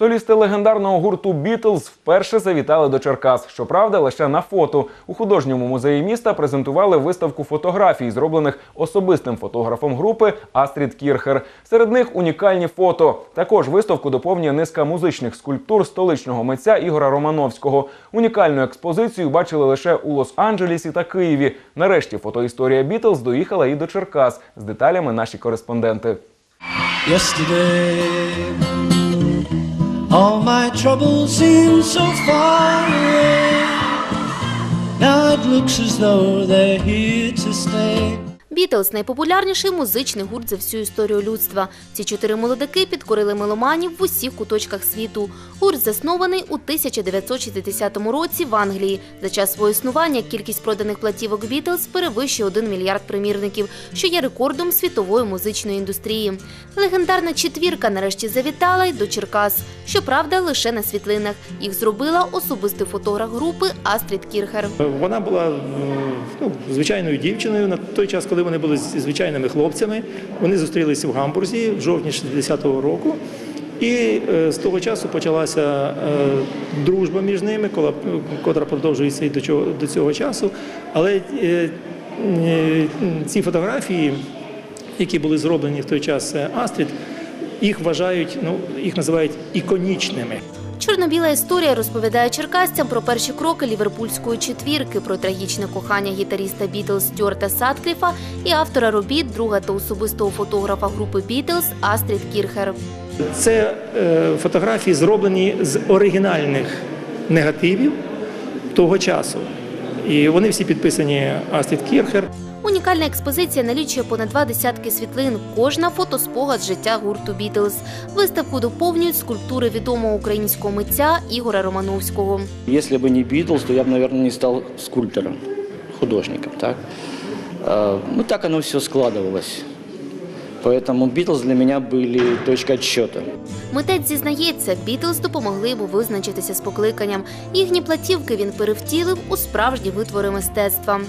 Солісти легендарного гурту Бітлз вперше завітали до Черкас. Щоправда, лише на фото. У художньому музеї міста презентували виставку фотографій, зроблених особистим фотографом групи Астрід Кірхер. Серед них унікальні фото. Також виставку доповнює низка музичних скульптур столичного митця Ігора Романовського. Унікальну експозицію бачили лише у Лос-Анджелесі та Києві. Нарешті фотоісторія Бітлз доїхала і до Черкас. З деталями наші кореспонденти. yesterday. All my troubles seem so far away. Now it looks as though they're here to stay. Бітлз найпопулярніший музичний гурт за всю історію людства. Ці чотири молодики підкорили меломанів в усіх куточках світу. Гурт заснований у 1960 році в Англії. За час свого існування кількість проданих платівок Бітлз перевищує 1 мільярд примірників, що є рекордом світової музичної індустрії. Легендарна четвірка нарешті завітала й до Черкас. Щоправда, лише на світлинах. Їх зробила особистий фотограф групи Астрід Кірхер. Вона була ну, звичайною дівчиною на той час, коли вони були звичайними хлопцями. Вони зустрілися в Гамбурзі в жовтні 60-го року. І е, з того часу почалася е, дружба між ними, котра продовжується і до, цього часу. Але е, ці фотографії, які були зроблені в той час Астрід, їх вважають, ну їх називають іконічними. Чорно-біла історія розповідає черкасцям про перші кроки ліверпульської четвірки, про трагічне кохання гітаріста Бітлз Стюарта Садкліфа і автора робіт, друга та особистого фотографа групи Бітлз Астрід Кірхер. Це е, фотографії зроблені з оригінальних негативів того часу. І вони всі підписані Астрід Кірхер. Унікальна експозиція налічує понад два десятки світлин. Кожна фотоспогад з життя гурту Бітлз. Виставку доповнюють скульптури відомого українського митця Ігоря Романовського. Если бы не Битлз, то я бы, наверное, не стал скульптором, художником. Так? Э, Ну, так оно все складывалось. Поэтому Битлз для меня были точкой отсчета. Митець зізнається, Бітлз допомогли йому визначитися з покликанням. Їхні платівки він перевтілив у справжні витвори мистецтва.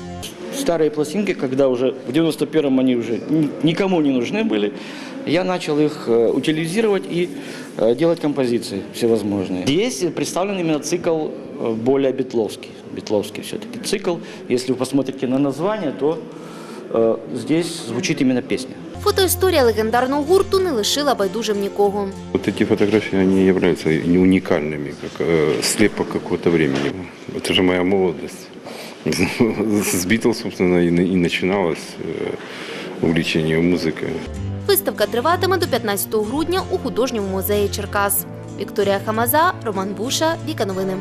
Старые пластинки, когда уже в 91-м они уже ни- никому не нужны были, я начал их э, утилизировать и э, делать композиции всевозможные. Здесь представлен именно цикл э, более битловский. Битловский все-таки цикл. Если вы посмотрите на название, то э, здесь звучит именно песня. Фотоісторія легендарного гурту не лишила байдужим нікого. Вот эти фотографии, они являются не уникальными, как э, слепок какого-то времени. Это же моя молодость. С Битлз, собственно, и, на- и начиналось э, увлечение музыкой. Виставка триватиме до 15 грудня у художньому музеї Черкас. Вікторія Хамаза, Роман Буша, Віка Новини.